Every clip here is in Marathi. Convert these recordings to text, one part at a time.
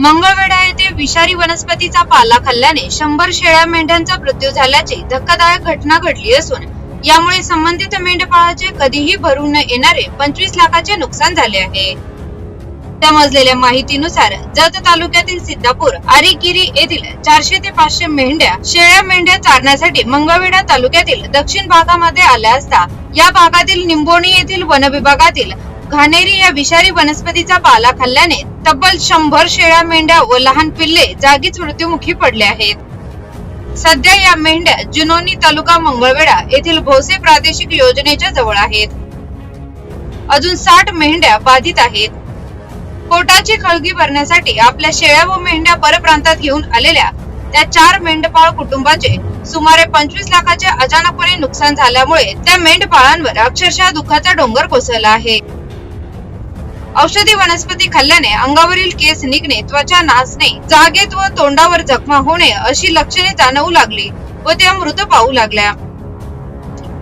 मंगळवेढा येथे विषारी वनस्पतीचा पाला खाल्ल्याने शंभर शेळ्या मेंढ्यांचा मृत्यू झाल्याची धक्कादायक घटना घडली असून यामुळे संबंधित मेंढपाळाचे कधीही भरून न येणारे पंचवीस लाखाचे नुकसान झाले आहे. समजलेल्या माहितीनुसार जत तालुक्यातील सिद्धापूर आरीगिरी येथील चारशे ते पाचशे मेंढ्या शेळ्या मेंढ्या चारण्यासाठी मंगळवेढा तालुक्यातील दक्षिण भागामध्ये आल्या असता या भागातील निंबोणी येथील वन विभागातील घाणेरी या विषारी वनस्पतीचा पाला खाल्ल्याने तब्बल शंभर शेळ्या मेंढ्या व लहान पिल्ले जागीच मृत्युमुखी पडले आहेत. सध्या या मेंढ्या जुनोनी तालुका मंगळवेढा येथील भोसे प्रादेशिक योजनेच्या जवळ आहेत. अजून साठ मेंढ्या बाधित आहेत. पोटाची खळगी भरण्यासाठी आपल्या शेळ्या व मेंढ्या परप्रांतात घेऊन आलेल्या त्या चार मेंढपाळ कुटुंबाचे सुमारे पंचवीस लाखाचे अचानकपणे नुकसान झाल्यामुळे त्या मेंढपाळांवर अक्षरशः दुःखाचा डोंगर कोसळला आहे. औषधी वनस्पती खाल्ल्याने अंगावरील केस निघणे त्वचा नासणे जागेत व तोंडावर जखमा होणे अशी लक्षणे जाणवू लागली व त्या मृत पाहू लागल्या.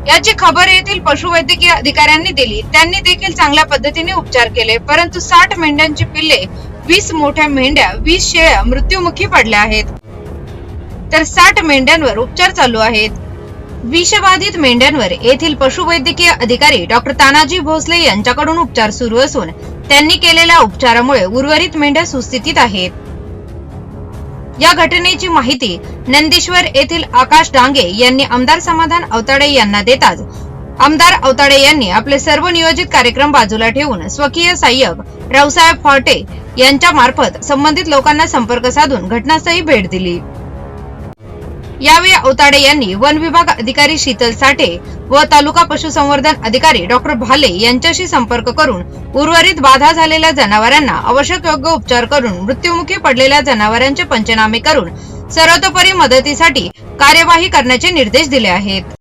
याची खबर येथील पशुवैद्यकीय अधिकाऱ्यांनी दिली. त्यांनी देखील चांगल्या पद्धतीने उपचार केले परंतु साठ मेंढ्यांची पिल्ले वीस मोठ्या मेंढ्या वीस शेळ्या मृत्युमुखी पडल्या आहेत. तर साठ मेंढ्यांवर उपचार चालू आहेत. विषबाधित मेंढ्यांवर येथील पशुवैद्यकीय अधिकारी डॉक्टर तानाजी भोसले यांच्याकडून उपचार सुरू असून त्यांनी केलेल्या उपचारामुळे उर्वरित मेंढ्या सुस्थितीत आहेत. या घटनेची माहिती नंदीश्वर येथील आकाश डांगे यांनी आमदार समाधान अवताडे यांना देताच आमदार अवताडे यांनी आपले सर्व नियोजित कार्यक्रम बाजूला ठेवून स्वकीय सहाय्यक रावसाहेब फॉटे यांच्या मार्फत संबंधित लोकांना संपर्क साधून घटनास्थळी भेट दिली. यावेळी औताडे यांनी वन विभाग अधिकारी शीतल साठे व तालुका पशुसंवर्धन अधिकारी डॉक्टर भाले यांच्याशी संपर्क करून उर्वरित बाधा झालेल्या जनावरांना आवश्यक योग्य उपचार करून मृत्युमुखी पडलेल्या जनावरांचे पंचनामे करून सर्वतोपरी मदतीसाठी कार्यवाही करण्याचे निर्देश दिले आहेत.